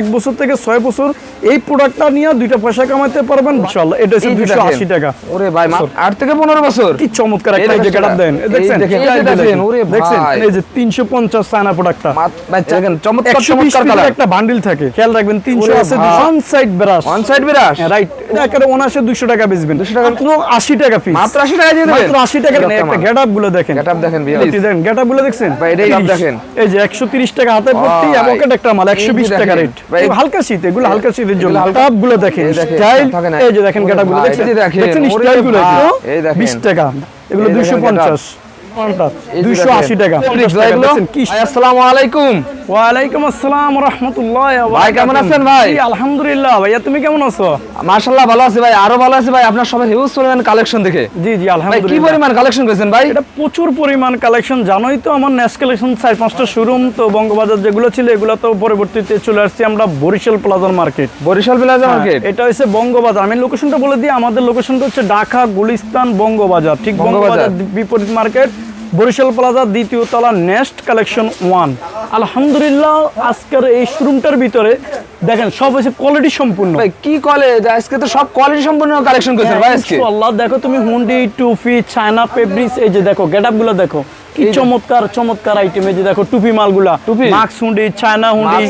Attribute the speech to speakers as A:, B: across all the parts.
A: এক বছর থেকে ছয় বছর এই প্রোডাক্টটা নিয়ে দুইটা পয়সা কামাতে পারবেন ইনশাআল্লাহ। এটা হচ্ছে। আশি টাকা।
B: ওরে ভাই আট থেকে পনেরো বছর?
A: কি চমৎকার একটা এই যে
B: দেখেন
A: getup দেন।
B: এই
A: দেখছেন? এই যে
B: এই দেখেন, ওরে
A: দেখছেন?
B: ভাই।
A: এই যে 350 চায়না প্রোডাক্টটা
B: মা- ভাই, দেখেন, চমৎকার চমৎকার
A: একটা বান্ডিল থাকে। খেয়াল রাখবেন 300 আছে one side brush
B: one side brush
A: right একেবারে অনাসে 200 টাকা বেচবেন।
B: 200 টাকা?
A: মাত্র 80 টাকা পিস
B: মাত্র আশি টাকা দিয়ে
A: মাত্র 80 টাকা একটা
B: আমার।
A: গেটআপগুলো দেখেন।
B: দেখেন।
A: এই দেখেনগুলো দেখছেন?
B: ভাই, এটাই
A: তিরিশ।
B: দেখেন।
A: এই যে 130 টাকা হাতে। একটা মাল
B: যে
A: 120 টাকা রেট হালকা শীত এগুলো হালকা শীতের জন্য।
B: এগুলো হালকা-
A: টপগুলো দেখেন স্টাইল এই যে দেখেন
B: ওরে
A: গুলো দেখছেন?
B: এই দেখেন,
A: দেখছেন
B: ওরে স্টাইলগুলো এই দেখেন।
A: 20 টাকা। এগুলো
B: এই দেখেন
A: 250
B: এই যে
A: দুইশো
B: দেখেন।
A: আশি টাকা।
B: Fabrics
A: 50 টাকা
B: এগুলো?
A: দেখছেন কি
B: ভাই, আসসালামু আলাইকুম।
A: আসসালাম রহমতুল্লাহ
B: ভাই, কেমন আছেন ভাই?
A: আলহামদুলিল্লাহ। ভাইয়া তুমি কেমন আছো?
B: মাশাআল্লাহ ভালো আছি ভাই। আরও ভালো আছি ভাই। আপনার সবাই হিউজ পরিমাণ কালেকশন দেখে।
A: জি জি
B: ভাই কি পরিমাণ কালেকশন করেছেন ভাই?
A: এটা প্রচুর পরিমাণ কালেকশন জানোই তো আমার কালেকশন চার পাঁচটা শোরুম তো বঙ্গবাজার যেগুলো ছিল এগুলো তো পরবর্তীতে চলে আসছি আমরা বরিশাল প্লাজার মার্কেট
B: বরিশাল প্লাজা মার্কেট
A: এটা হচ্ছে বঙ্গবাজার। আমি লোকেশনটা বলে দিই আমাদের লোকেশনটা হচ্ছে ঢাকা গুলিস্তান বঙ্গবাজার। ঠিক
B: বঙ্গবাজার।
A: বঙ্গবাজার বিপরীত মার্কেট বরিশাল প্লাজা দ্বিতীয় তলা নেক্সট কালেকশন ওয়ান। আলহামদুলিল্লাহ আজকের এই শোরুমটার ভিতরে দেখেন সব হচ্ছে কোয়ালিটি সম্পূর্ণ।
B: ভাই কি কলেজ আজকে তো সব কোয়ালিটি সম্পূর্ণ কালেকশন করেছেন ভাই আজকে।
A: ইনশাআল্লাহ দেখো তুমি হুন্ডি টুপি চায়না পেব্রিক্স এই যে দেখো গেটআপগুলো দেখো। কি চমৎকার চমৎকার আইটেম এই যে দেখো টুপি মালগুলা।
B: টুপি?
A: Mask hoodie China hoodie.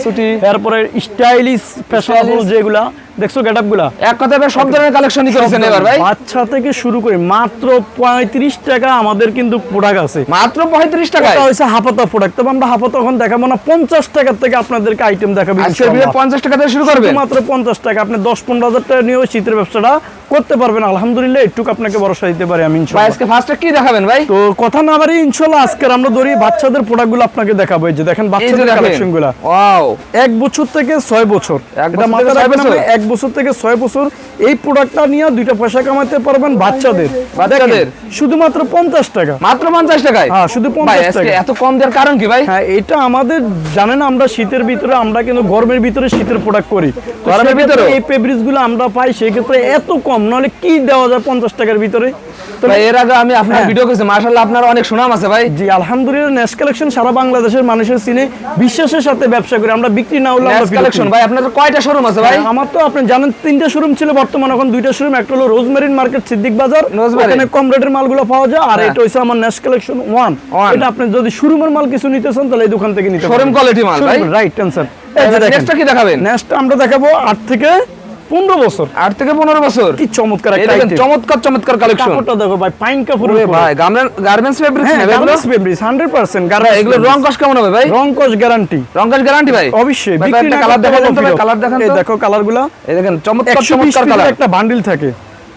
A: তারপরে স্টাইলিশ ফ্যাশনেবল যেগুলা। দেখছ গেটআপগুলা?
B: এক কথা সব ধরনের কালেকশনই করেছেন এবার ভাই।
A: বাচ্চা থেকে শুরু করে মাত্র পঁয়ত্রিশ টাকা আমাদের কিন্তু প্রোডাক্ট আছে।
B: মাত্র পঁয়ত্রিশ টাকা
A: এটা হইছে হাফাতা প্রোডাক্ট তবে আমরা হাফাতা এখন দেখাবো না পঞ্চাশ টাকা থেকে আপনাদেরকে আইটেম দেখাবো।
B: ভিডিও পঞ্চাশ টাকা থেকে শুরু করবে
A: মাত্র পঞ্চাশ টাকা আপনি দশ পনেরো হাজার টাকা নিয়ে শীতের ব্যবসাটা করতে পারবেন আলহামদুলিল্লাহ একটু আপনাকে ভরসা দিতে পারি আমি ইনশাআল্লাহ
B: আজকে ফার্স্টে কি দেখাবেন ভাই?
A: তো কথা না বাড়ি ইনশাল্লাহ আজকের আমরা ধরি বাচ্চাদের প্রোডাক্টগুলো আপনাকে দেখাবো। এই যে দেখেন বাচ্চাদের
B: দেখেন।
A: কালেকশনগুলা
B: ওয়াও
A: এক বছর থেকে ছয় বছর।
B: এক
A: এটা
B: বছর
A: মাথায়
B: থেকে ছয়
A: রাখবেন
B: বছর?
A: এক বছর থেকে ছয় বছর এই প্রোডাক্টটা নিয়ে দুইটা পয়সা কামাতে পারবেন বাচ্চাদের।
B: বাচ্চাদের?
A: শুধুমাত্র পঞ্চাশ টাকা।
B: মাত্র পঞ্চাশ টাকায়?
A: হ্যাঁ, শুধু
B: ভাই
A: 50
B: আজকে
A: টাকা।
B: এত কম দেওয়ার কারণ কি ভাই?
A: হ্যাঁ এটা আমাদের জানেন আমরা শীতের ভিতরে আমরা কিন্তু গরমের ভিতরে শীতের প্রোডাক্ট করি।
B: গরমের ভিতরে
A: এই পেব্রিক্সগুলো আমরা পাই সেক্ষেত্রে এত কম। নাহলে কি দেওয়া যায় পঞ্চাশ টাকার ভিতরে?
B: এর আগে আমি আপনার
A: হ্যাঁ।
B: ভিডিও করেছি মাশাআল্লাহ আপনার অনেক সুনাম আছে ভাই।
A: জি আলহামদুলিল্লাহ নেক্সট কালেকশন সারা বাংলাদেশের মানুষের সিনে বিশ্বাসের সাথে ব্যবসা করি আমরা বিক্রি না হলে
B: কালেকশন ভাই আপনাদের কয়টা শোরুম আছে ভাই?
A: ভাই আমার তো আপনি জানেন তিনটা শোরুম ছিল বর্তমানে এখন দুইটা শোরুম একটা হলো রোজমেরিন মার্কেট সিদ্দিক বাজার। ওখানে কম রেটের মালগুলো পাওয়া যায় আর
B: হ্যাঁ।
A: এটা হচ্ছে আমার নেক্সট কালেকশন ওয়ান এটা আপনি যদি শোরুমের মাল কিছু নিতে চান তাহলে এই দোকান থেকে নিতে
B: Showroom quality মাল, ভাই?
A: রাইট অ্যান্সার
B: নেক্সটটা কি দেখাবেন?
A: নেক্সট আমরা দেখাবো আট থেকে পনেরো বছর।
B: আট থেকে পনেরো বছর?
A: কি চমৎকার একটা
B: দেখেন চমৎকার চমৎকার কালেকশন
A: কাপড়টা দেখো ভাই পাইন কাপড়
B: ভাই গার্মেন্টস ফেব্রিক্স
A: গার্মেন্টস ফেব্রিক্স 100%
B: ভাই, এগুলো রং কস কেমন হবে ভাই?
A: রং কস গ্যারান্টি
B: রং কস গ্যারান্টি ভাই
A: অবশ্যই
B: কালার
A: ফিরত।
B: কালার দেখান।
A: দেখো কালারগুলো
B: এই দেখেন চমৎকার
A: 120
B: চমৎকার কালার
A: একটা বান্ডিল থাকে।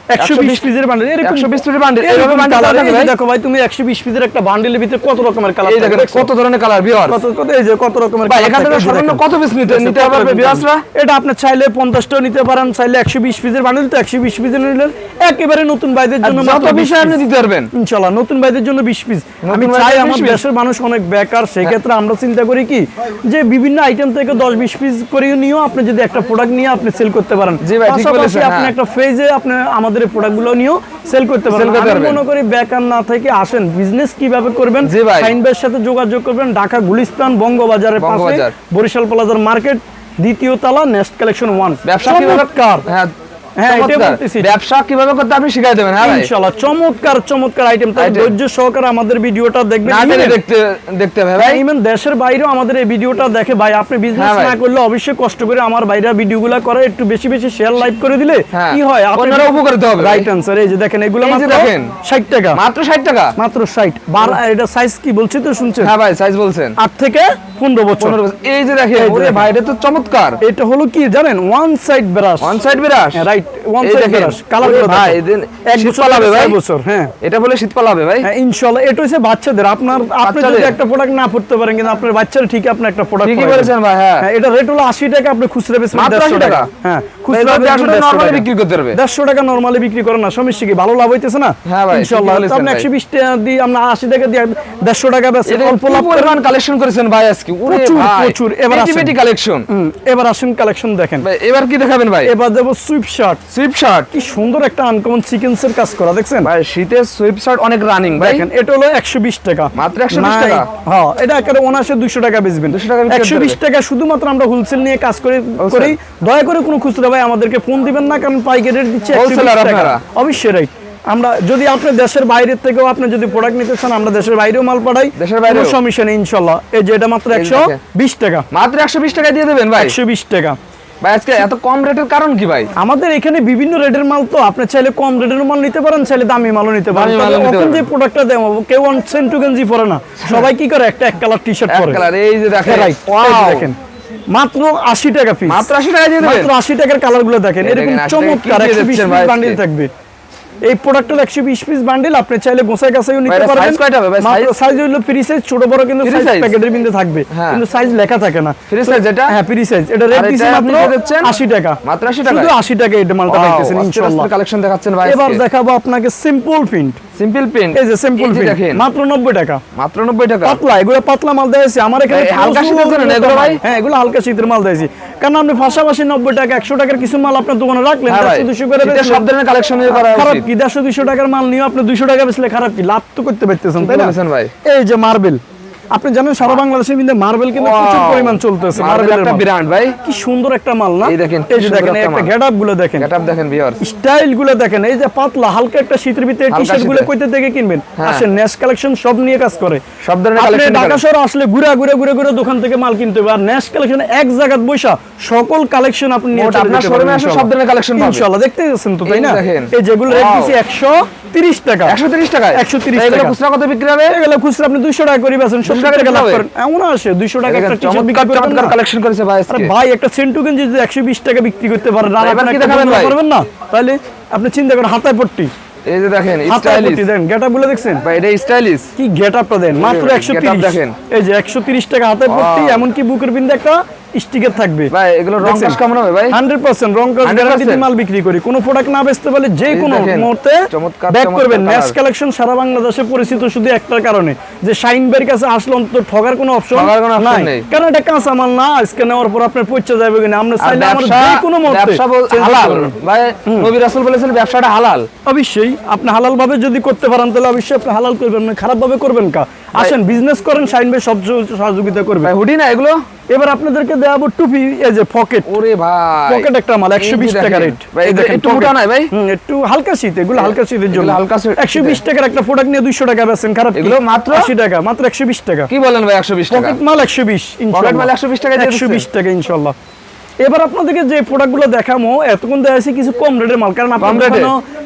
A: 120 পিসের বান্ডিল এরকম
B: 120 পিসের bundle,
A: এরকম
B: এরকম bundle
A: কালার
B: থাকে ভাই?
A: দেখো ভাই তুমি 120 পিসের একটা বান্ডিলের ভিতরে কত রকমের কালার
B: এই দেখেন কত ধরনের কালার বিয়ার
A: কত কত এই যে কত রকমের
B: ভাই এখান থেকে
A: থাকে, এই যে
B: সর্বনিম্ন কত পিস নিতে নিতে পারবে
A: রকমের এটা আপনি চাইলে 50 টাও নিতে পারেন চাইলে 120 পিসের বান্ডিল তো 120 পিসের নিলেন একেবারে নতুন বাইদের জন্য মাত্র 20
B: বিষয় আপনি দিতে পারবেন।
A: ইনশাল্লাহ নতুন ভাইদের জন্য বিশ পিস আমি চাই আমার দেশের মানুষ অনেক বেকার সেক্ষেত্রে আমরা চিন্তা করি কি যে বিভিন্ন আইটেম থেকে দশ বিশ পিস করে নিয়েও আপনি যদি একটা প্রোডাক্ট নিয়ে আপনি সেল করতে পারেন।
B: জি ভাই, ঠিক বলেছেন,
A: আপনি
B: হ্যাঁ।
A: একটা ফেজে আপনি আমাদের এই প্রোডাক্টগুলো নিয়েও সেল করতে আমি
B: পারবেন।
A: মনে করি বেকার না থেকে আসেন। বিজনেস কীভাবে করবেন?
B: সাইন ভাই।
A: ভাইয়ের সাথে যোগাযোগ করবেন। ঢাকা গুলিস্তান বঙ্গবাজারের পাশে। বরিশাল প্লাজার মার্কেট দ্বিতীয় তালা নেক্সট কালেকশন ওয়ান
B: ব্যবসা হ্যাঁ
A: হ্যাঁ,
B: চমৎকার। ব্যবসা কীভাবে করতে আপনি শিখাই দেবেন হ্যাঁ ভাই?
A: ইনশাআল্লাহ চমৎকার চমৎকার আইটেম তাই ধৈর্য সহকারে আমাদের ভিডিওটা দেখবেন।
B: না টেনে
A: Even-
B: দেখতে দেখতে হবে
A: ভাই।
B: ভাই
A: ইভেন দেশের বাইরেও আমাদের এই ভিডিওটা দেখে ভাই আপনি বিজনেস না করলে অবশ্যই কষ্ট করে আমার বাইরে ভিডিওগুলো করে একটু বেশি বেশি শেয়ার লাইভ করে দিলে। কি হয়?
B: অন্যরা উপকৃত হবে
A: রাইট আনসার এই যে দেখেন এগুলো মাত্র 60 টাকা।
B: মাত্র ষাট টাকা?
A: মাত্র 60 এটা সাইজ কি বলছি তো শুনছেন?
B: হ্যাঁ ভাই সাইজ বলছেন।
A: 8 থেকে 15 বছর।
B: এই যে দেখেন
A: এই
B: ওরে ভাই এটা তো চমৎকার।
A: এটা হলো কি জানেন? One side brush
B: one side brush
A: right one side brush colour
B: ভাই, এদিন
A: এক বছর
B: পালাবে ভাই।
A: বছর হ্যাঁ।
B: এটা বলে শীত পালাবে ভাই।
A: হ্যাঁ, ইনশাআল্লাহ এটা হচ্ছে বাচ্চাদের। আপনার আপনি যদি একটা প্রোডাক্ট না পড়তে পারেন কিন্তু আপনার বাচ্চারা ঠিক আপনি একটা প্রোডাক্ট
B: ঠিকই বলেছেন ভাই হ্যাঁ।
A: হ্যাঁ এটা রেট হলো আশি টাকা আপনি খুচরা বেচবেন
B: মাত্র
A: 150
B: 80 টাকা?
A: হ্যাঁ খুচরা
B: এগুলো
A: বেচবেন
B: 150 টাকা।
A: 150
B: normally
A: টাকা।
B: বিক্রি করতে পারবে।
A: দেড়শো টাকা নরমালি বিক্রি করে না সমস্যা কি ভালো লাভ হইতেছে না?
B: হ্যাঁ ভাই,
A: ইনশাল্লাহ আপনি
B: ভাই।
A: একশো বিশ টাকা দিয়ে আমরা আশি টাকা দিয়ে দেড়শো টাকা বেচেন অল্প লাভ
B: পরিমাণ কালেকশন করেছেন ভাই আজকে? ওরে ভাই
A: প্রচুর। এবার আসেন।
B: কালেকশন
A: এবার আসেন কালেকশন দেখেন।
B: ভাই এবার কি দেখাবেন ভাই?
A: এবার দেবো সুইপ শার্ট
B: সুইপ শার্ট
A: কি সুন্দর একটা আনকমন সিকেন্সের কাজ করা দেখছেন?
B: ভাই শীতের সুইপ শার্ট অনেক রানিং ভাই
A: দেখেন। এটা হলো একশো বিশ টাকা।
B: মাত্র 120 টাকা?
A: হ্যাঁ এটা একেবারে অনাসে দুশো টাকা বেচবেন।
B: 200 টাকা বিক্রি
A: একশো বিশ
B: করতে
A: টাকা শুধুমাত্র আমরা হোলসেল নিয়ে কাজ করে করি। দয়া করে কোনো খুচরা ভাই আমাদেরকে ফোন দিবেন না কারণ পাইকারি রেট দিচ্ছে 120 টাকা। অবশ্যই রাইট আমরা যদি আপনি দেশের বাইরের থেকেও আপনি যদি প্রোডাক্ট নিতে চান আমরা দেশের বাইরেও মাল পাঠাই।
B: দেশের
A: সমস্যা নেই ইনশাল্লাহ। এই যে এটা মাত্র একশো। বিশ টাকা।
B: মাত্র একশো বিশ টাকা দিয়ে দেবেন ভাই।
A: একশো বিশ টাকা।
B: ভাই আজকে এত কম রেটের কারণ কি ভাই?
A: আমাদের এখানে বিভিন্ন রেটের মাল তো আপনি চাইলে কম রেটের মাল নিতে পারেন চাইলে দামি মালও নিতে পারেন।
B: দামি মালও
A: তবে
B: নিতে
A: এখন যে প্রোডাক্টটা দেবো কেউ সেন্ট টু গেঞ্জি পরে না। সবাই কি করে? একটা এক কালার টি শার্ট পরে।
B: কালার এই যে দেখেন।
A: মাত্র আশি টাকা পিস
B: মাত্র আশি টাকা দিয়ে
A: মাত্র আশি টাকার কালারগুলো দেখেন। এরকম
B: 80
A: চমৎকার
B: কি দিয়ে
A: একশো বিশ
B: দিচ্ছেন
A: পিস
B: ভাই
A: বান্ডিল থাকবে। এই প্রোডাক্টের একশো বিশ পিস বান্ডেল আপনি চাইলে গোছাই কাছেও নিতে পারবেন।
B: সাইজ কয়টা হবে? ভাই?
A: সাইজ হলো ফ্রি সাইজ ছোট বড় কিন্তু সাইজ প্যাকেটের বিন্দু থাকবে।
B: হ্যাঁ।
A: কিন্তু সাইজ লেখা থাকে না।
B: ফ্রি সাইজ যেটা?
A: হ্যাঁ ফ্রি সাইজ এটা রেট দিছি
B: এটা
A: মাত্র 80 টাকা।
B: মাত্র 80 টাকা
A: শুধু 80 টাকা এটা মালটা পাইতেছেন ইনশাআল্লাহ
B: কালেকশন দেখাচ্ছেন ভাই
A: এবার দেখাবো আপনাকে সিম্পল প্রিন্ট
B: সিম্পল প্রিন্ট
A: এই যে সিম্পল প্রিন্ট
B: দেখেন।
A: মাত্র 90 টাকা।
B: মাত্র 90 টাকা।
A: পাতলা এগুলো পাতলা মাল দিয়েছি আমার এখানে
B: হালকা শীতের জন্য না এগুলো ভাই?
A: হ্যাঁ এগুলো হালকা শীতের মাল দিয়েছি কারণ আপনি পাশাপাশি নব্বই টাকা একশো টাকার কিছু মাল আপনার দোকানে রাখলেন
B: হ্যাঁ ভাই।
A: দেড়শো দুশো করে
B: শীতের সব ধরনের কালেকশন করা
A: খারাপ কি? দেড়শো দুশো টাকার মাল নিয়ে আপনি 200 টাকা বেচলে খারাপ কি? লাভ তো করতে পারতেছেন তাই না?
B: ভাই।
A: এই যে মার্বেল। আপনি জানেন সারা বাংলাদেশের মধ্যে মার্বেল কিন্তু প্রচুর পরিমাণ চলতেছে মার্বেলের
B: একটা ব্র্যান্ড ভাই।
A: কি সুন্দর একটা মাল না?
B: এই দেখেন,
A: এই যে দেখেন
B: একটা
A: একটা
B: মাল।
A: গেট আপগুলো দেখেন।
B: গেটআপ দেখেন ভিউয়ার্স
A: স্টাইলগুলো দেখেন এই যে পাতলা হালকা একটা শীতের ভিতরে
B: টি-শার্টগুলো
A: কইতে থেকে কিনবেন। আসেন নেস কালেকশন সব নিয়ে কাজ করে।
B: সব ধরনের কালেকশন আপনি
A: ঢাকা শহরে আসলে ঘুরে ঘুরে ঘুরে ঘুরে দোকান থেকে মাল কিনতে হবে। আর নেস কালেকশন এক জায়গায় বসা সকল কালেকশন আপনি নিয়ে চলে
B: আপনার শোরুমে আসলে সব ধরনের কালেকশন পাবে
A: ইনশাআল্লাহ দেখতে পাচ্ছেন তো তাই না? এই যেগুলো রেট! দিছি 130 টাকা।
B: 130 টাকায়?
A: 130
B: এগুলো
A: টাকা।
B: খুচরা কত বিক্রি হবে?
A: এগুলো খুচরা আপনি 200 টাকা করে বেচেন 70
B: টাকা
A: টাকা লাভ করেন। এমন আসে 200 টাকা একটা টি-শার্ট বিক্রি করবেন
B: চমৎকার
A: না?
B: কালেকশন করেছে ভাই আজকে।
A: ভাই একটা সেন্টুকেন যদি 120 টাকা বিক্রি করতে পারেন আর
B: এবার
A: আপনি
B: কি দেখাবেন ভাই?
A: পারবেন না? তাহলে আপনি চিন্তা করেন হাতায় পট্টি।
B: এই যে দেখেন
A: হাতায়
B: স্টাইলিশ।
A: গেটআপগুলো দেখছেন?
B: ভাই এটা স্টাইলিশ।
A: কি গেটআপটা দেন? মাত্র
B: একশো
A: 130
B: দেখেন।
A: এই যে 130 টাকা হাতে পট্টি
B: এমনকি
A: এমন কি বুকের বিন্দে একটা স্টিকার থাকবে।
B: ভাই এগুলো রং কাজ কেমন হবে ভাই
A: 100% রং কাজ গ্যারান্টি মাল বিক্রি করি। কোনো প্রোডাক্ট না বেচতে পারলে যে কোনো মুহূর্তে ব্যাক করবেন। ম্যাচ কালেকশন সারা বাংলাদেশে পরিচিত শুধু একটার কারণে যে শাইন কাছে আসলে অন্তত ঠগার কোনো অপশন নাই। কারণ এটা কাঁচা মাল না আজকে নেওয়ার পর পৌঁছে যাবে কিনা? আমরা চাইলে আমরা যে কোনো মুহূর্তে
B: হালাল। ভাই নবী রাসূল বলেছেন ব্যবসাটা হালাল।
A: অবশ্যই আপনি হালাল ভাবে যদি করতে পারেন তাহলে অবশ্যই আপনি হালাল করবেন। না খারাপ ভাবে করবেন কা? আসেন বিজনেস করেন শাইন ভাই সব সহযোগিতা করবে
B: ভাই হুডি না এগুলো?
A: এবার আপনাদেরকে দেওয়াবো টুপি এই যে পকেট
B: ওরে ভাই।
A: পকেট একটা মাল একশো বিশ
B: এই যে
A: টাকা রেট
B: ভাই, এটা একটু মোটা নাই ভাই?
A: একটু হালকা শীত এগুলো হালকা শীতের জন্য।
B: হালকা শীত-
A: একশো বিশ টাকার একটা প্রোডাক্ট নিয়ে দুইশো টাকা বেচেন খারাপ
B: এগুলো মাত্র?
A: আশি টাকা মাত্র একশো বিশ টাকা।
B: কি বলেন ভাই 120 টাকা?
A: পকেট মাল একশো বিশ
B: পকেট মাল 120 টাকা দিয়ে
A: একশো বিশ
B: দিচ্ছেন?
A: টাকা ইনশাল্লাহ। এবার আপনাদেরকে যে প্রোডাক্টগুলো দেখামো এতক্ষণ দেখা যাচ্ছে কিছু কম রেটের মাল কারণ আপনাদের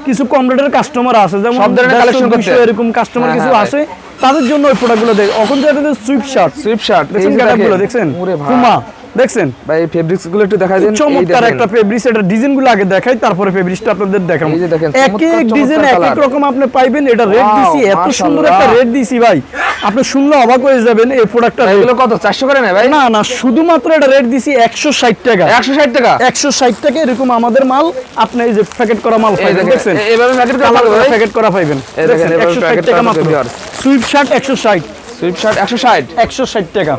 A: কিছু কম রেটের কাস্টমার আছে যেমন
B: সব ধরনের
A: 150,
B: collection করতে?
A: এরকম কাস্টমার
B: হ্যাঁ,
A: কিছু
B: আছে
A: আসে তাদের জন্য ওই প্রোডাক্টগুলো দেখ এখন যে সুইপ শার্ট
B: সুইপ শার্ট
A: দেখছেন? গুলো দেখছেন পুমা দেখছেন?
B: ভাই ফেব্রিক্সগুলো একটু দেখাই দেন।
A: চমৎকার একটা ফেব্রিক্স এটা ডিজাইনগুলো আগে দেখাই তারপরে ফেব্রিক্সটা আপনাদের দেখাবো।
B: এই যে দেখেন,
A: এক এক ডিজাইন এক এক রকম আপনি পাইবেন এটা রেট দিছি এত সুন্দর একটা রেট দিছি ভাই। আপনি শুনলে অবাক হয়ে যাবেন এই প্রোডাক্টটা
B: এগুলো কত? 400 করে না ভাই?
A: না না শুধুমাত্র এটা রেট দিছি একশো ষাট টাকা।
B: 160 টাকা?
A: একশো ষাট টাকা এরকম আমাদের মাল আপনি এই যে প্যাকেট করা মাল পাইবেন
B: দেখেন
A: দেখছেন?
B: এ- এভাবে প্যাকেট করা
A: কালার প্যাকেট করা পাইবেন।
B: দেখেন,
A: দেখছেন
B: এভাবে
A: একশো ষাট
B: packet
A: টাকা
B: করা
A: মাত্র। সুইপ শার্ট একশো ষাট।
B: সুইপ শার্ট 160
A: একশো ষাট টাকা।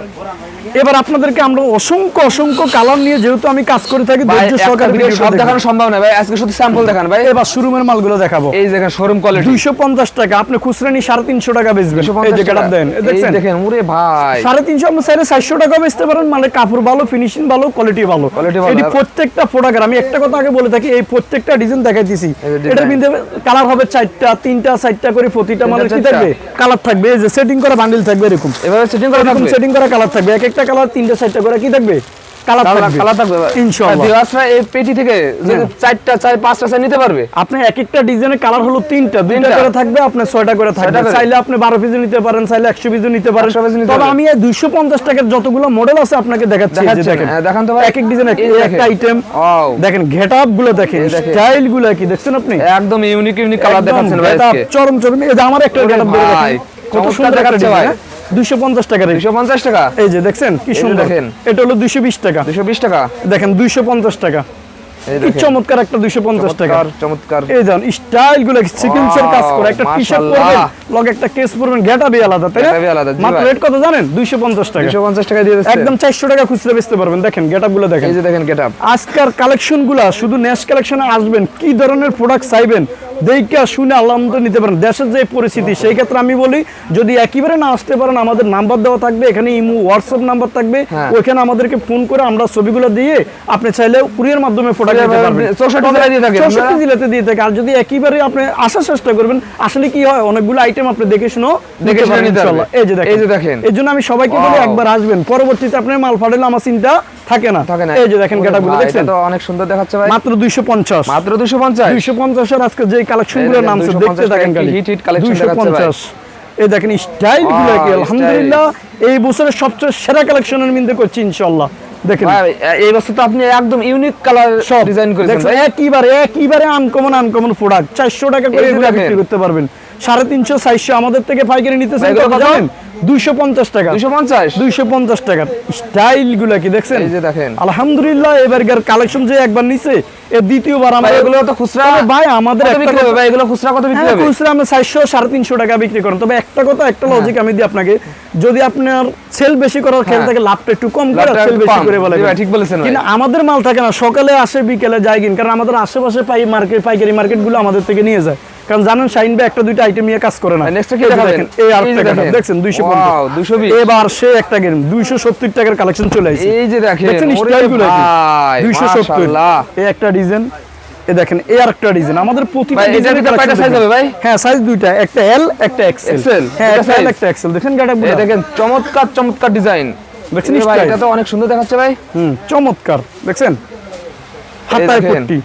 A: এবার আপনাদেরকে আমরা অসংখ্য অসংখ্য কালার নিয়ে যেহেতু আমি কাজ করে থাকি ধৈর্য সহকারে
B: ভিডিও সব
A: দেখানো।
B: সম্ভব না ভাই। আজকে শুধু স্যাম্পল দেখান ভাই।
A: এবার শোরুমের মালগুলো দেখাবো।
B: এই দেখেন শোরুম কোয়ালিটি
A: দুইশো পঞ্চাশ টাকা আপনি খুচরা সাড়ে তিনশো টাকা বেচবেন। এই যে কাটার দেন এই দেখছেন?
B: দেখেন ওরে ভাই।
A: সাড়ে তিনশো আপনি সাড়ে চারশো টাকা বেচতে পারেন মানে কাপড় ভালো ফিনিশিং ভালো কোয়ালিটি ভালো। এটি প্রত্যেকটা প্রোডাক্ট আমি একটা কথা আগে বলে থাকি এই প্রত্যেকটা ডিজাইন দেখাই দিছি
B: এই যে
A: এটার
B: design।
A: মধ্যে কালার হবে চারটা তিনটা চারটা করে প্রতিটা মালের কি থাকবে? কালার থাকবে এই যে সেটিং করা বান্ডিল থাকবে এরকম।
B: এভাবে সেটিং করা থাকবে?
A: সেটিং করা কালার থাকবে এক একটা কালার তিনটা চারটা করে কি থাকবে? কালার
B: কালার
A: থাকবে।
B: কালার থাকবে
A: ইনশাআল্লাহ।
B: ভিউয়ার্সরা এই পেটি থেকে যদি। চারটা চার পাঁচটা চাই নিতে পারবে?
A: আপনি এক একটা ডিজাইনের কালার হলো তিনটা। দুইটা করে থাকবে আপনার ছয়টা করে থাকবে। চাইলে আপনি বারো পিস নিতে পারেন চাইলে একশো পিস নিতে পারেন।
B: 100 piece নিতে
A: তবে আমি এই দুইশো পঞ্চাশ টাকার যতগুলো মডেল আছে আপনাকে দেখাচ্ছি এই যে
B: দেখাচ্ছেন,
A: দেখেন।
B: তো
A: এক এক ডিজাইন একটা আইটেম দেখেন গেটগুলো দেখেন স্টাইলগুলো কি দেখছেন আপনি?
B: একদম ইউনিক ইউনিক কালার দেখাচ্ছেন ভাই আজকে।
A: চরম চরম। এই যে আমার একটা
B: ওরে
A: গেট কত সুন্দর
B: দেখাচ্ছে ভাই।
A: ডিজাইন দুইশো পঞ্চাশ টাকা রেট।
B: 250 টাকা?
A: এই যে দেখছেন কি সুন্দর।
B: দেখেন।
A: এটা হলো দুইশো বিশ টাকা।
B: 220 টাকা?
A: দেখেন দুইশো পঞ্চাশ টাকা।
B: এই
A: কি। চমৎকার একটা দুইশো পঞ্চাশ টাকা।
B: চমৎকার।
A: এই স্টাইলগুলো সিকুয়েন্সের কাজ করে। একটা টি শার্ট পরবেন লগে একটা কেস পরবেন গেটাবি আলাদা তাই না?
B: আলাদা,
A: মাত্র রেট কত জানেন? দুইশো পঞ্চাশ টাকা।
B: দুশো পঞ্চাশ টাকা দিয়ে দিচ্ছে।
A: একদম চারশো টাকা খুচরা বেচতে পারবেন। দেখেনগুলো দেখেন।
B: এই যে দেখেন
A: কালেকশনগুলা শুধু কালেকশনে আসবেন কি ধরনের প্রোডাক্ট চাইবেন দেখে শুনে আল্লাহ নিতে পারেন। দেশের যে পরিস্থিতি সেই ক্ষেত্রে আমি বলি যদি একেবারে না আসতে পারেন আমাদের নাম্বার দেওয়া থাকবে এখানে ইমু হোয়াটসঅ্যাপ নাম্বার থাকবে
B: হ্যাঁ।
A: ওইখানে আমাদেরকে ফোন করে আমরা ছবিগুলো দিয়ে আপনি চাইলে কুরিয়ার মাধ্যমে প্রোডাক্ট
B: Courier
A: নিতে পারবেন।
B: মাধ্যমে 64 জেলায় দিয়ে থাকেন,
A: চৌষট্টি জেলাতে দিয়ে থাকে আর যদি একেবারে আপনি আসার চেষ্টা করবেন আসলে কি হয় অনেকগুলো আইটেম আপনি দেখে শুনো
B: দেখে শুনে নিতে
A: ইনশাআল্লাহ।
B: পারবে।
A: এই যে দেখেন।
B: এই যে দেখেন।
A: এই জন্য আমি সবাইকে বলি একবার আসবেন। পরবর্তীতে আপনার মাল ফাটালে আমার চিন্তা থাকে না।
B: থাকে না।
A: এই যে দেখেন
B: ওরে
A: দেখছেন?
B: তো অনেক সুন্দর দেখাচ্ছে ভাই।
A: মাত্র দুইশো পঞ্চাশ।
B: মাত্র দুশো পঞ্চাশ।
A: দুইশো আজকে যে কালেকশনগুলো
B: এই দেখেন,
A: নামছে দেখতে দেখেন
B: টাকা
A: খালি।
B: hit hit collection
A: দুইশো
B: দেখাচ্ছে ভাই।
A: এই দেখেন স্টাইল কি আলহামদুলিল্লাহ এই বছরের সবচেয়ে সেরা কালেকশনের মধ্যে করছি ইনশাল্লাহ দেখেন।
B: এই বছর তো আপনি একদম ইউনিক কালার
A: সব
B: ডিজাইন করেছেন।
A: একইবারে একইবারে আনকমন আনকমন প্রোডাক্ট চারশো টাকা করে। বিক্রি করতে পারবেন। সাড়ে তিনশো চারশো আমাদের থেকে পাইকারি নিতেছেন
B: ভাই, এগুলো
A: কত
B: কত?
A: জানেন দুইশো পঞ্চাশ টাকা।
B: দুশো পঞ্চাশ?
A: দুইশো পঞ্চাশ টাকা। স্টাইলগুলা কি দেখছেন?
B: এই যে দেখেন।
A: আলহামদুলিল্লাহ এবারকার কালেকশন যে একবার নিছে এর দ্বিতীয়বার আমরা
B: এগুলো তো খুচরা?
A: ভাই আমাদের একটা
B: ভাই এগুলো খুচরা কত বিক্রি
A: হ্যাঁ,
B: হবে?
A: খুচরা আমরা চারশো সাড়ে তিনশো টাকা বিক্রি করেন তবে একটা কথা একটা লজিক আমি দিই আপনাকে। যদি আপনার সেল বেশি করার খেয়াল
B: হ্যাঁ।
A: থাকে লাভটা একটু কম করে সেল বেশি করে বলে
B: ঠিক বলেছেন
A: কিন্তু আমাদের মাল থাকে না সকালে আসে বিকেলে যায় কিন। কারণ আমাদের আশেপাশে পাই মার্কেট পাইকারি মার্কেটগুলো আমাদের থেকে নিয়ে যায়। কারণ জানেন শাইন ভাই একটা দুইটা আইটেম নিয়ে কাজ করে না।
B: নেক্সট কি দেখাবেন?
A: এই আর
B: দেখেন।
A: দেখছেন? দুইশো
B: Wow, 220
A: এবার সে একটা গেম দুইশো সত্তর টাকার কালেকশন চলে আসছে
B: এই যে দেখেন
A: দেখছেন
B: ওরে
A: স্টাইল
B: ভাই,
A: দুইশো সত্তর।
B: মাশাআল্লাহ।
A: এই একটা ডিজাইন এ দেখেন এই আর একটা ডিজাইন আমাদের প্রতিটা ডিজাইনের
B: কয়টা size হবে ভাই?
A: হ্যাঁ সাইজ দুইটা একটা এল একটা এক্সেল হ্যাঁ একটা এল একটা এক্সেল দেখেন
B: দেখেন চমৎকার চমৎকার ডিজাইন
A: দেখছেন
B: এটা তো অনেক সুন্দর দেখাচ্ছে ভাই।
A: হুম চমৎকার। দেখছেন? হাতায় পট্টি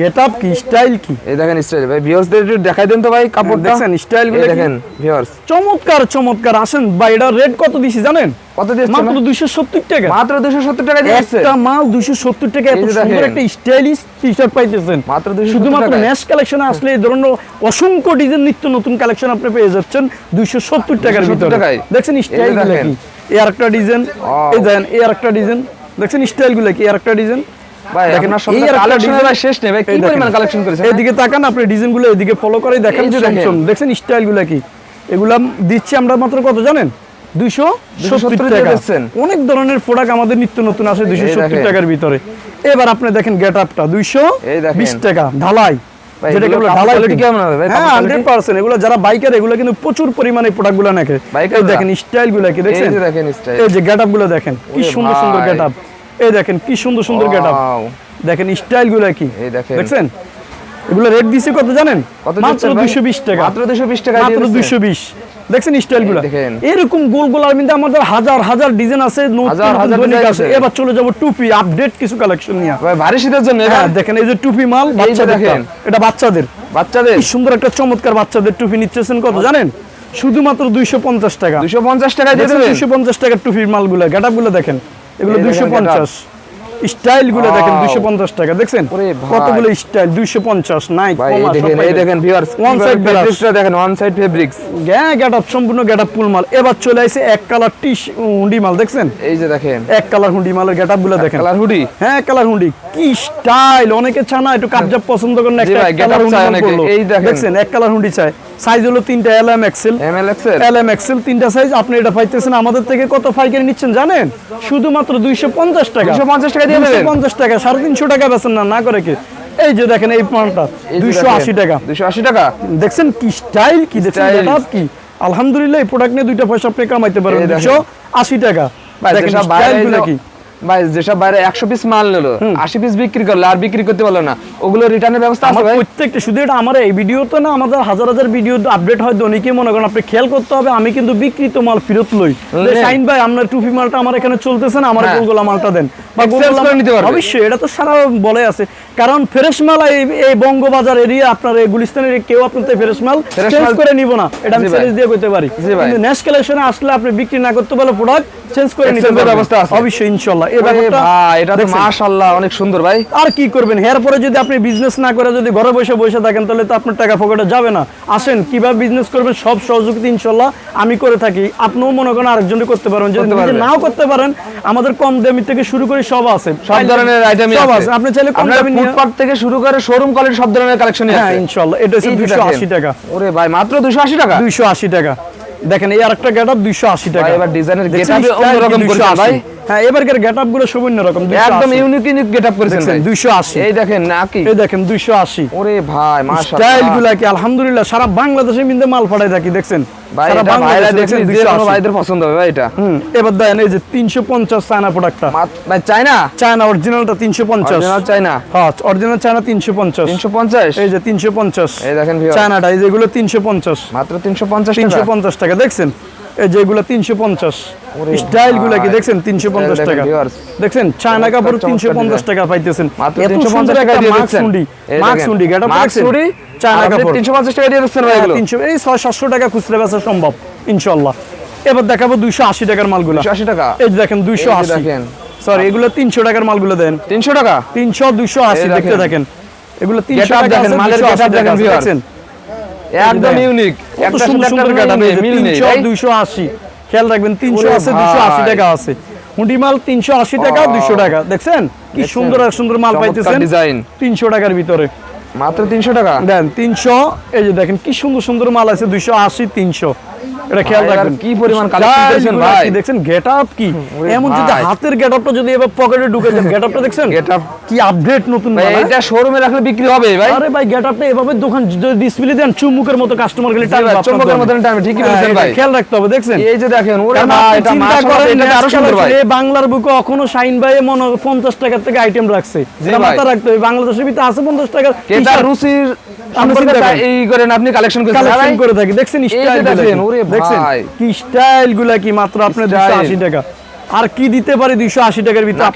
A: গেটআপ কি? স্টাইল কি?
B: এই দেখেন স্টাইল। ভাই ভিউয়ার্সদের একটু দেখাই দেন তো ভাই কাপড়টা।
A: দেখছেন স্টাইলগুলো
B: দেখেন ভিউয়ার্স।
A: চমৎকার চমৎকার। আসেন ভাই এটা রেট কত দিছি জানেন?
B: কত দিয়েছে
A: মাত্র দুইশো সত্তর টাকা।
B: মাত্র 270 টাকা দিয়েছে
A: একটা মাল দুইশো সত্তর টাকা এত সুন্দর একটা স্টাইলিশ টি শার্ট পাইতেছেন।
B: মাত্র 270
A: শুধুমাত্র। কালেকশনে আসলে এই ধরনের অসংখ্য ডিজাইন নিত্য নতুন কালেকশন আপনি পেয়ে যাচ্ছেন দুইশো সত্তর টাকার
B: 270
A: ভিতরে। দেখছেন
B: স্টাইলগুলো।
A: কি? এই আরেকটা ডিজাইন
B: Wow.
A: এই দেখেন এই আরেকটা ডিজাইন দেখছেন স্টাইলগুলো কি? এই আরেকটা ডিজাইন
B: ভাই
A: দেখেন,
B: আপনার সব
A: এই আরেকটা
B: কালেকশন
A: design-
B: ভাই শেষ নেই ভাই কি পরিমাণ কালেকশন করেছেন?
A: এদিকে তাকান আপনি ডিজাইন এদিকে ফলো করে দেখেন
B: যে দেখেন।
A: দেখছেন স্টাইল কি? এগুলা দিচ্ছি আমরা মাত্র কত জানেন? দুইশো সত্তর টাকা। অনেক ধরনের প্রোডাক্ট আমাদের নিত্য নতুন আসে দুইশো সত্তর টাকার ভিতরে। এবার আপনি দেখেন গেট আপটা দুইশো বিশ টাকা ঢালাই? হ্যাঁ যারা বাইকার এগুলো কিন্তু প্রচুর পরিমাণে
B: প্রোডাক্টগুলো
A: দেখেন
B: স্টাইলগুলো দেখেন
A: এই যে গেটগুলো দেখেন কি সুন্দর সুন্দর। গেট এই দেখেন কি সুন্দর সুন্দর গেট দেখেন স্টাইলগুলো কি?
B: দেখেন।
A: দেখছেন? এগুলো রেট দিছে কত জানেন? মাত্র
B: দিচ্ছেন ভাই?
A: দুইশো বিশ টাকা।
B: মাত্র 220 টাকা
A: মাত্র
B: দিয়ে
A: দুইশো বিশ। দেখছেন স্টাইলগুলো?
B: এই দেখেন।
A: এরকম গোল গোলার মধ্যে আমাদের হাজার হাজার ডিজাইন আছে
B: হাজার হাজার
A: আছে। এবার চলে যাব টুপি আপডেট কিছু কালেকশন নিয়ে।
B: ভাই ভারী শীতের জন্য
A: হ্যাঁ দেখেন এই যে টুপি মাল বাচ্চাদের। এটা বাচ্চাদের।
B: বাচ্চাদের।
A: কি সুন্দর একটা চমৎকার বাচ্চাদের টুপি নিচ্ছেন কত জানেন? শুধুমাত্র দুইশো পঞ্চাশ টাকা।
B: 250 টাকা দিয়ে দেবেন?
A: দুইশো পঞ্চাশ টাকার টুপির মালগুলো গেটাপগুলো দেখেন। এগুলো দুইশো পঞ্চাশ। স্টাইলগুলো দেখেন দুইশো পঞ্চাশ টাকা দেখছেন? কতগুলো স্টাইল? দুইশো পঞ্চাশ নাই
B: দেখেন এই দেখেন ভিউয়ার্স
A: One side brush।
B: ফেব্রিক্সটা দেখেন ওয়ান সাইড ফেব্রিক্স
A: হ্যাঁ গেটাপ সম্পূর্ণ এবার চলে আসে এক কালার টি হুন্ডি মাল দেখছেন?
B: এই যে দেখেন।
A: এক কালার হুন্ডি মালের গেটাপগুলো দেখেন।
B: Colour hoodie?
A: হ্যাঁ কালার হুন্ডি। কি স্টাইল! অনেকে চায় না একটু কাপজাপ পছন্দ করেন একটা কালার হুন্ডি।
B: এই দেখেন।
A: এক কালার হুন্ডি চায়। সাইজ হলো তিনটা L M XL? L M XL তিনটা সাইজ। আপনি এটা পাইতেছেন। আমাদের থেকে কত পাইকারি নিচ্ছেন জানেন? শুধুমাত্র দুইশো পঞ্চাশ টাকা।
B: 250 টাকা দিয়ে
A: পঞ্চাশ টাকা সাড়ে তিনশো টাকা বেছেন না না করে কি? এই যে দেখেন এই মালটা দুইশো আশি টাকা।
B: 280 টাকা?
A: দেখছেন কি স্টাইল কি দেখছেন কি? আলহামদুলিল্লাহ এই প্রোডাক্ট নিয়ে দুইটা পয়সা আপনি কামাইতে পারবেন দুইশো আশি টাকা। দেখেন কি?
B: ভাই যেসব বাইরে 100 পিস মাল নিলো 80 পিস বিক্রি করল আর বিক্রি করতে পারল না ওগুলো রিটার্নের ব্যবস্থা আছে ভাই?
A: প্রত্যেকটা শুধু এটা আমার এই না আমাদের হাজার হাজার ভিডিও আপডেট হয় দৈনিকই মনে করেন আপনি খেয়াল করতে হবে আমি কিন্তু বিকৃত মাল ফেরত লই। শাইন ভাই আপনার টুপি মালটা আমার এখানে চলতেছে না আমার
B: হ্যাঁ।
A: গোলগোলা মালটা দেন। বা গোলগোলা
B: নিতে পারবে।
A: অবশ্যই এটা তো সারা বলে আছে। কারণ ফ্রেশ মাল এই বঙ্গবাজার এরিয়া আপনার এই গুলিস্তানের কেউ আপনার ফ্রেশ মাল চেঞ্জ করে নিব না। এটা আমি চ্যালেঞ্জ দিয়ে করতে পারি। কিন্তু নেক্সট কালেকশনে আসলে আপনি বিক্রি না করতে পারলে প্রোডাক্ট চেঞ্জ করে নিতে
B: ব্যবস্থা আছে।
A: অবশ্যই ইনশাআল্লাহ ব্যাপারটা
B: ভাই এটা তো মাশাআল্লাহ অনেক সুন্দর ভাই।
A: আর কি করবেন? এরপরে যদি আপনি বিজনেস না করে যদি ঘরে বসে বসে থাকেন তাহলে তো আপনার টাকা পকেটে যাবে না। আসেন কীভাবে বিজনেস করবেন? সব সহযোগিতা ইনশাল্লাহ আমি করে থাকি। আপনিও মনে করেন আরেকজনকে করতে পারবেন। যদি। নাও করতে পারেন আমাদের কম দামি থেকে শুরু করে সব আছে।
B: সব ধরনের আইটেমই আছে।
A: আছে। আপনি চাইলে কম দামি
B: থেকে শুরু করে শোরুম কোয়ালিটি সব ধরনের কালেকশনই
A: হ্যাঁ
B: আছে।
A: ইনশাল্লাহ এটা হচ্ছে
B: এই যে
A: দুইশো আশি
B: দেখেন।
A: টাকা।
B: ওরে ভাই মাত্র 280 টাকা?
A: দুইশো আশি টাকা। দেখেন এই আরেকটা গেট আপ দুইশো আশি টাকা।
B: এবার ডিজাইনের get অন্যরকম করেছেন ভাই।
A: হ্যাঁ এবারকার গেট আপগুলো সব অন্যরকম
B: একদম ইউনিক ইউনিক গেটআপ করেছেন ভাই।
A: দুইশো আশি।
B: এই দেখেন নাকি
A: এই দেখেন দুইশো আশি।
B: ওরে ভাই
A: স্টাইলগুলা কি আলহামদুলিল্লাহ সারা বাংলাদেশে কিন্তু মাল ফাটাই থাকি দেখছেন?
B: ভাই
A: সারা
B: এটা ভাইরা
A: বাংলাদেশে
B: দেখলে
A: দেখছেন
B: যে কোনো
A: 280
B: ভাইদের পছন্দ হবে এটা।
A: এবার দেখেন এই যে তিনশো পঞ্চাশ চায়না প্রোডাক্টটা
B: ভাই
A: চায়না? অরিজিনালটা তিনশো পঞ্চাশ।
B: চায়না?
A: হ্যাঁ অরিজিনাল চায়না তিনশো পঞ্চাশ।
B: 350
A: এই যে তিনশো পঞ্চাশ।
B: এই দেখেন
A: চায়নাটা এই যেগুলো তিনশো পঞ্চাশ।
B: মাত্র 350
A: তিনশো পঞ্চাশ টাকা দেখছেন? এই যেগুলো তিনশো পঞ্চাশ। স্টাইলগুলা তিনশো হ্যাঁ, এবার দেখাবো দুইশো আশি টাকার মালগুলো। আশি দেখেন দুইশো সরি এগুলো তিনশো টাকার মালগুলো দেন।
B: তিনশো টাকা?
A: তিনশো দুইশো আশি দেখতে
B: দেখেন।
A: এগুলো তিনশো টাকা
B: মালের একদম ইউনিক একটা
A: সুন্দর
B: কাটা
A: 300 280 খেয়াল রাখবেন তিনশো আছে দুইশো আশি টাকা আছে। হুন্ডি মাল তিনশো আশি টাকা
B: দুশো
A: দুইশো টাকা। দেখছেন? কি সুন্দর আর সুন্দর মাল পাইতেছেন।
B: ডিজাইন।
A: তিনশো টাকার ভিতরে।
B: মাত্র 300 টাকা?
A: দেন তিনশো এই যে দেখেন কি সুন্দর সুন্দর মাল আছে দুইশো আশি তিনশো। এটা খেয়াল রাখবেন।
B: কি পরিমাণ করেছেন ভাই?
A: দেখছেন? গেট আপ কি? এমন যদি হাতের গেট আপটা যদি এবার পকেটে ঢুকে দেন গেট আপটা দেখছেন?
B: Up।
A: কি আপডেট নতুন
B: ভাই
A: হ্যাঁ?
B: এটা শোরুমে রাখলে বিক্রি হবে ভাই।
A: আরে ভাই গেট আপটা এভাবে দোকান ডিসপ্লে দেন চুমুকের মতো কাস্টমার গেলে
B: জি ভাই, চুম্বকের মতন টানবে, ঠিকই বলেছেন ভাই।
A: খেয়াল রাখতে হবে দেখছেন?
B: এই যে দেখেন ওরে এটা
A: চিন্তা করেন
B: এটা
A: আরও
B: সুন্দর ভাই।
A: এই বাংলার বুকে এখনও শাইন ভাই মনে হয় পঞ্চাশ টাকার থেকে আইটেম রাখছে। এটা। মাথা রাখতে হবে বাংলাদেশের ভিতরে আছে পঞ্চাশ টাকার
B: এটা রুচির। এই করেন আপনি কালেকশন করেছেন।
A: কালেকশন করে থাকি দেখছেন স্টাইল
B: দেখেন, ওরে
A: দেখছেন? কি স্টাইলগুলা কি? মাত্র আপনার দুশো আশি টাকা। আর কি দিতে পারে দুশো আশি টাকার ভিতরে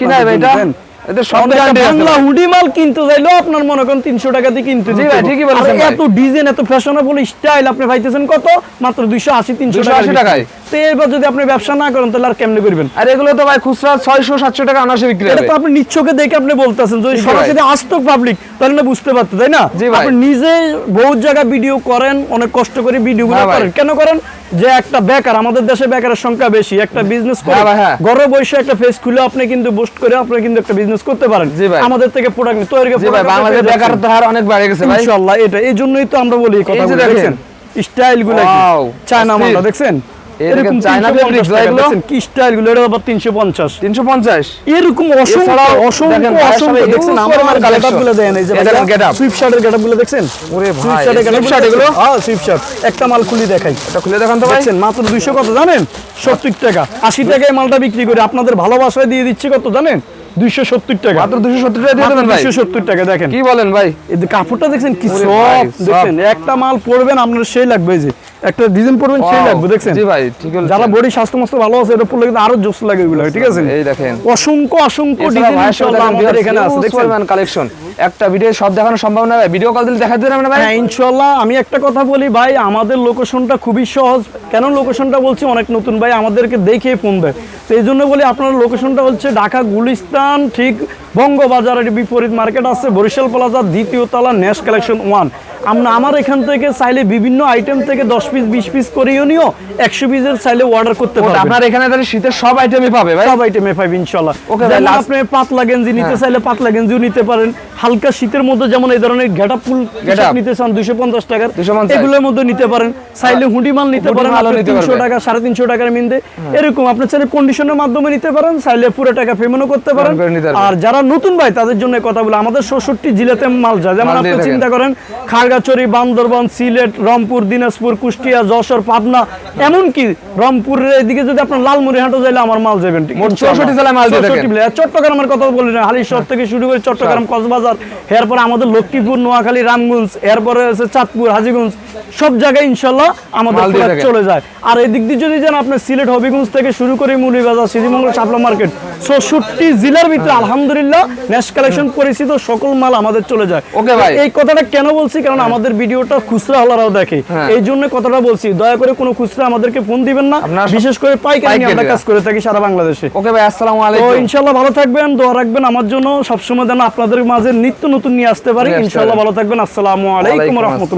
A: বাংলা হুডি মাল কিনতে আপনার মনে করেন তিনশো টাকা দিয়ে কিনতে।
B: ঠিকই বলেছেন
A: এত ডিজাইন এত ফ্যাশনেবল স্টাইল আপনি পাইতেছেন কত? মাত্র দুইশো আশি তিনশো
B: 280 টাকায়।
A: তো যদি আপনি ব্যবসা না করেন তাহলে আর কেমনে করবেন?
B: আর এগুলো তো ভাই খুচরা 600 700 টাকা বিক্রি
A: এটা তো আপনি নিচ্ছকে দেখে আপনি বলতেছেন যদি সরাসরি আসতো পাবলিক তাহলে না বুঝতে পারতো তাই না? আপনি নিজে বহুত ভিডিও করেন অনেক কষ্ট করে
B: হ্যাঁ
A: করেন। কেন করেন? যে একটা বেকার আমাদের দেশে বেকারের সংখ্যা বেশি একটা বিজনেস করে
B: হ্যাঁ হ্যাঁ।
A: ঘরে বসে একটা ফেস খুলে আপনি কিন্তু বুস্ট করে আপনি কিন্তু একটা বিজনেস করতে পারেন। আমাদের থেকে প্রোডাক্ট তৈরি করে
B: বাংলাদেশে বেকারত্ব হার অনেক বেড়ে গেছে ভাই।
A: ইনশাআল্লাহ এটা এই জন্যই তো আমরা বলি এই কথা
B: দেখেন। স্টাইলগুলো
A: চায়না। মালটা দেখছেন? এরকম
B: চায়না
A: 350? দেখছেন কি স্টাইলগুলো? এটা আবার তিনশো পঞ্চাশ।
B: 350
A: এরকম অসংখ্য অসংখ্য অসংখ্য দেখছেন আমার
B: পরিমাণ
A: গেটআপগুলো দেন এই যে। শার্টের গেটআপগুলো দেখছেন?
B: ওরে ভাই,
A: শার্টের গেটআপ
B: swift এগুলো?
A: হ্যাঁ সুইপ শার্ট একটা মাল খুলি দেখাই।
B: এটা খুলে দেখান তো ভাই।
A: দেখছেন মাত্র 200 কত জানেন? 70 টাকা। 80 টাকায় মালটা বিক্রি করে আপনাদের ভালোবাসায় দিয়ে দিচ্ছি কত জানেন? 270 টাকা।
B: মাত্র 270 টাকা দিয়ে দেবেন ভাই।
A: 270 টাকা দেখেন।
B: কি বলেন ভাই?
A: এই কাপড়টা দেখছেন কি সফট
B: ভাই,
A: একটা মাল পরবেন আপনার সেই লাগবে যে। একটা ডিজাইন পরবেন সেই লাগবে দেখছেন?
B: জি ভাই ঠিক বলেছেন।
A: যারা বডি স্বাস্থ্য মস্ত ভালো আছে এটা পরলে কিন্তু আরও জোস লাগে এগুলো ঠিক আছে?
B: এই দেখেন।
A: অসংখ্য অসংখ্য ডিজাইন ইনশাআল্লাহ আমাদের এখানে আছে দেখছেন?
B: পরিমাণ কালেকশন একটা ভিডিও সব দেখানো সম্ভব না ভিডিও কল দিলে দেখাতে পারবেন না ভাই?
A: হ্যাঁ আমি একটা কথা বলি ভাই আমাদের লোকেশনটা খুবই সহজ। কেন লোকেশনটা বলছি? অনেক নতুন ভাই আমাদেরকে দেখে ফোন দেয়। তো এই জন্য বলি আপনার লোকেশনটা হচ্ছে ঢাকা গুলিস্তান ঠিক বঙ্গবাজারের বিপরীত মার্কেট আছে বরিশাল প্লাজা দ্বিতীয় তলা ন্যাশ কালেকশন ওয়ান। আমরা আমার এখান থেকে চাইলে বিভিন্ন আইটেম থেকে দশ পিস বিশ পিস করিও নিও একশো পিসের চাইলে অর্ডার করতে পারবেন।
B: আপনার এখানে তাহলে শীতের সব আইটেমই পাবে ভাই?
A: সব আইটেমে পাইবেন ইনশাল্লাহ যেমন আপনি পাতলা গেঞ্জি নিতে
B: হ্যাঁ।
A: চাইলে পাতলা গেঞ্জিও নিতে পারেন। হালকা শীতের মধ্যে যেমন এই ধরনের গেটা ফুল। নিতে চান দুশো পঞ্চাশ টাকার
B: 250
A: এগুলোর মধ্যে নিতে পারেন। চাইলে হুডি মাল নিতে পারেন
B: নিতে
A: তিনশো টাকা সাড়ে তিনশো টাকার মিন্দে। এরকম আপনি চাইলে কন্ডিশনের মাধ্যমে নিতে পারেন চাইলে পুরো টাকা পেমেন্টও করতে পারেন।
B: করে নিতে
A: আর যারা নতুন ভাই তাদের জন্য কথা বলে আমাদের ষষ্ঠটি জেলাতে মাল যায় যেমন আপনি চিন্তা করেন খাগড়াছড়ি বান্দরবান সিলেট রংপুর দিনাজপুর কুষ্টিয়া যশোর পাবনা এমনকি রংপুরের এদিকে যদি আপনার লালমনিরহাটও যাইলে আমার মাল যাবেন ঠিক
B: মোট
A: ইনশাআল্লাহ।
B: 64 জেলায় মাল দিয়ে থাকেন।
A: 64 জেলায়। আর চট্টগ্রামের কথা বলি না হালিশহর থেকে শুরু করে চট্টগ্রাম কক্সবাজার এরপরে আমাদের লক্ষ্মীপুর নোয়াখালী রামগঞ্জ এরপরে আছে চাঁদপুর হাজিগঞ্জ সব জায়গায় ইনশাল্লাহ আমাদের। চলে যায় আর এই দিক দিয়ে যদি যান আপনি সিলেট হবিগঞ্জ থেকে শুরু করে মুলিবাজার সিজিমঙ্গল শাপলা মার্কেট চৌষট্টি জেলার ভিতরে আলহামদুলিল্লাহ নেক্সট কালেকশন পরিচিত সকল মাল আমাদের চলে যায়।
B: Okay ভাই।
A: এই কথাটা কেন বলছি? কারণ আমাদের ভিডিওটা খুচরা হলারাও দেখে।
B: হ্যাঁ।
A: এই জন্য কথাটা বলছি দয়া করে কোনো খুচরা আমাদেরকে ফোন দিবেন না। বিশেষ করে পাইকারি নিয়ে আমরা কাজ করে থাকি সারা বাংলাদেশে।
B: ওকে ভাই আসসালামু
A: তো
B: আলাইকুম।
A: ইনশাল্লাহ ভালো থাকবেন দোয়া রাখবেন আমার জন্য। সবসময় যেন আপনাদের মাঝে নিত্য নতুন নিয়ে আসতে পারি।
B: পারি।
A: ভালো থাকবেন। আসসালামু আলাইকুম রহমতুল্লাহ।